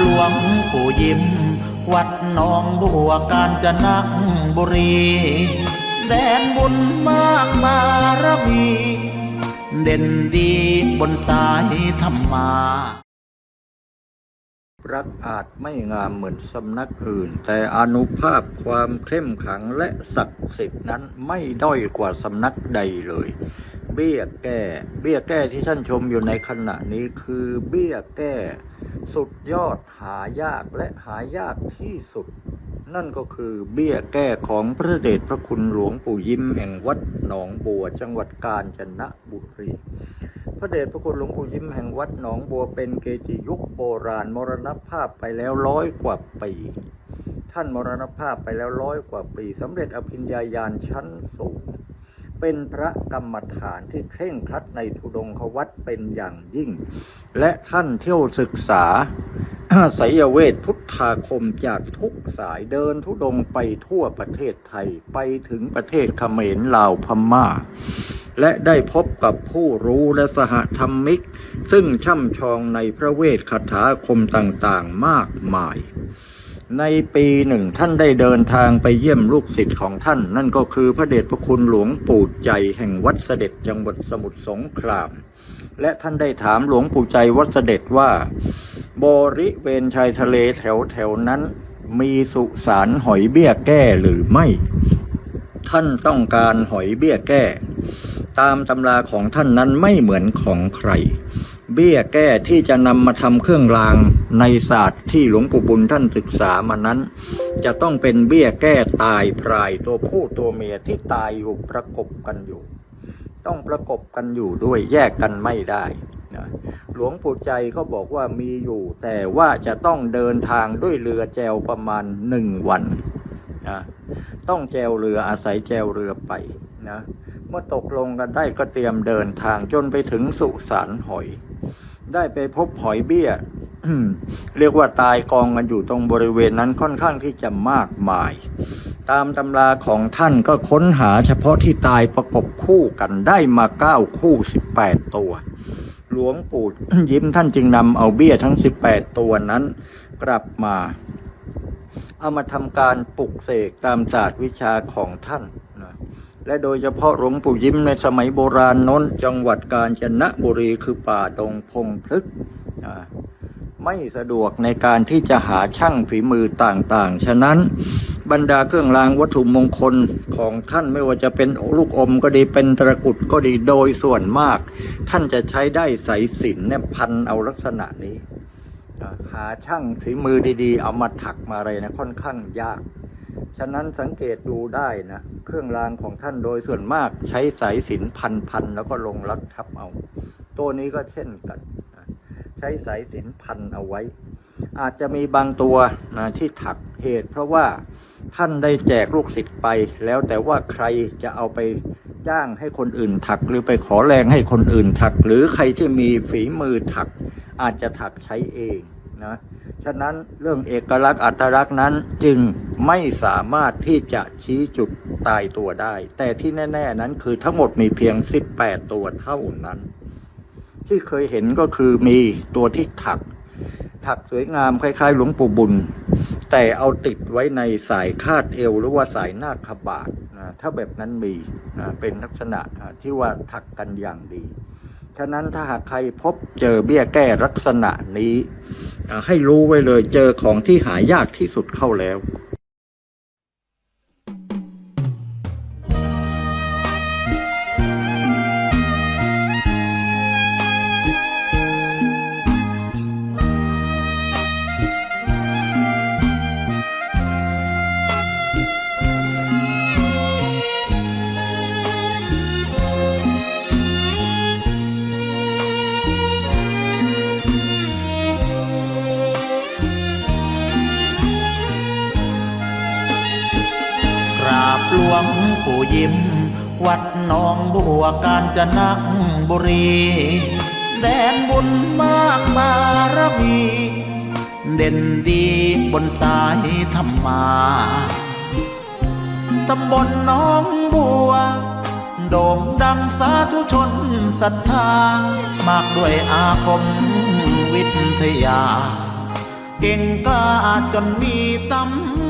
หลวงปู่ยิ้ม วัดหนองบัวกาญจนบุรี แดนบุญมากบารมี เด่นดีบนสายธรรมารักอาจไม่งามเหมือนสำนักอื่น แต่อนุภาพความเข้มขังและศักดิ์สิทธิ์นั้นไม่ด้อยกว่าสำนักใดเลย เบี้ยแก้ เบี้ยแก้ที่ท่านชมอยู่ในขณะนี้คือเบี้ยแก้ สุดยอดหายากและหายากที่สุด นั่นก็คือเบี้ยแก้ของพระเดชพระคุณหลวงปู่ยิ้มแห่งวัดหนองบัว จังหวัดกาญจนบุรีพระเดชพระคุณหลวงปู่ยิ้มแห่งวัดหนองบัวเป็นเกจิยุคโบราณมรณภาพไปแล้วร้อยกว่าปีท่านมรณภาพไปแล้วร้อยกว่าปีสำเร็จอภิญญาญาณชั้นสูง เป็นพระกรรมฐานที่เคร่งครัดในธุดงควัดเป็นอย่างยิ่ง และท่านเที่ยวศึกษาไสยเวทพุทธาคมจากทุกสายเดินทุดงไปทั่วประเทศไทยไปถึงประเทศเขมรลาวพม่า และได้พบกับผู้รู้และสหธรรมิก ซึ่งช่ำชองในพระเวทคาถาคมต่างๆมากมาย ในปีหนึ่งท่านได้เดินทางไปเยี่ยมลูกศิษย์ของท่าน นั่นก็คือพระเดชพระคุณหลวงปู่ใจแห่งวัดเสด็จจังหวัดสมุทรสงคราม และท่านได้ถามหลวงปู่ใจวัดเสด็จว่า บริเวณชายทะเลแถวแถวๆนั้น มีสุสานหอยเบี้ยแก้หรือไม่ ท่านต้องการหอยเบี้ยแก้ ตามตำราของท่านนั้นไม่เหมือนของใคร เบี้ยแก้ที่จะนำมาทำเครื่องรางในศาสตร์ที่หลวงปู่บุญท่านศึกษามานั้น จะต้องเป็นเบี้ยแก้ตายพรายตัวผู้ตัวเมียที่ตายอยู่ประกบกันอยู่ ต้องประกบกันอยู่ด้วยแยกกันไม่ได้นะหลวงปู่ใจก็บอกว่ามีอยู่ แต่ว่าจะต้องเดินทางด้วยเรือแจวประมาณหนึ่งวันนะต้องแจวเรืออาศัยแจวเรือไปนะเมื่อตกลงกันได้ก็เตรียมเดินทางจนไปถึงสุสานหอย ได้ไปพบหอยเบี้ยเรียกว่าตายกองกันอยู่ตรงบริเวณนั้นค่อนข้างที่จะมากมาย ตามตำราของท่านก็ค้นหาเฉพาะที่ตายประกบคู่กันได้มาเก้าคู่สิบแปดตัว หลวงปู่ยิ้มท่านจึงนำเอาเบี้ยทั้งสิบแปดตัวนั้น กลับมา เอามาทำการปลุกเสกตามศาสตร์วิชาของท่าน และโดยเฉพาะหลวงปู่ยิ้มในสมัยโบราณโน้นจังหวัดกาญจนบุรีคือป่าดงพงพฤกษ์ไม่สะดวกในการที่จะหาช่างฝีมือต่างๆ ฉะนั้นบรรดาเครื่องรางวัตถุมงคลของท่านไม่ว่าจะเป็นลูกอมก็ดีเป็นตะกุดก็ดีโดยส่วนมาก ท่านจะใช้ได้สายสินเนี่ยพันเอาลักษณะนี้ หาช่างฝีมือดีๆ เอามาถักมาอะไรนะค่อนข้างยาก ฉะนั้นสังเกตดูได้นะ เครื่องรางของท่านโดยส่วนมากใช้สายสิญจนพันแล้วก็ลงรักทับเอา ตัวนี้ก็เช่นกันใช้สายสินพันเอาไว้ อาจจะมีบางตัวนะที่ถักเหตุเพราะว่าท่านได้แจกลูกศิษย์ไป แล้วแต่ว่าใครจะเอาไปจ้างให้คนอื่นถัก หรือไปขอแรงให้คนอื่นถัก หรือใครที่มีฝีมือถัก อาจจะถักใช้เองนะฉะนั้นเรื่องเอกลักษณ์อัตลักษณ์นั้นจึงไม่สามารถที่จะชี้จุดตายตัวได้ แต่ที่แน่ ๆ นั้นคือทั้งหมดมีเพียง 18 ตัวเท่านั้น ที่เคยเห็นก็คือมีตัวที่ถัก ถักสวยงามคล้าย ๆ หลวงปู่บุญ แต่เอาติดไว้ในสายคาดเอว หรือว่าสายหน้าขบาทนะถ้าแบบนั้นมีนะเป็นลักษณะที่ว่าถักกันอย่างดี ฉะนั้นถ้าหากใครพบเจอเบี้ยแก้ลักษณะนี้ ให้รู้ไว้เลยเจอของที่หายากที่สุดเข้าแล้ว งปู่ยิ้ม วัดหนองบัวกาญจนบุรี แดนบุญมากบารมี เด่นดีบนสายธรรมาตำบลหนองบัว โด่งดังสาธุชนศรัทธา มากด้วยอาคมวิทยา เก่งกล้าจนมีตำ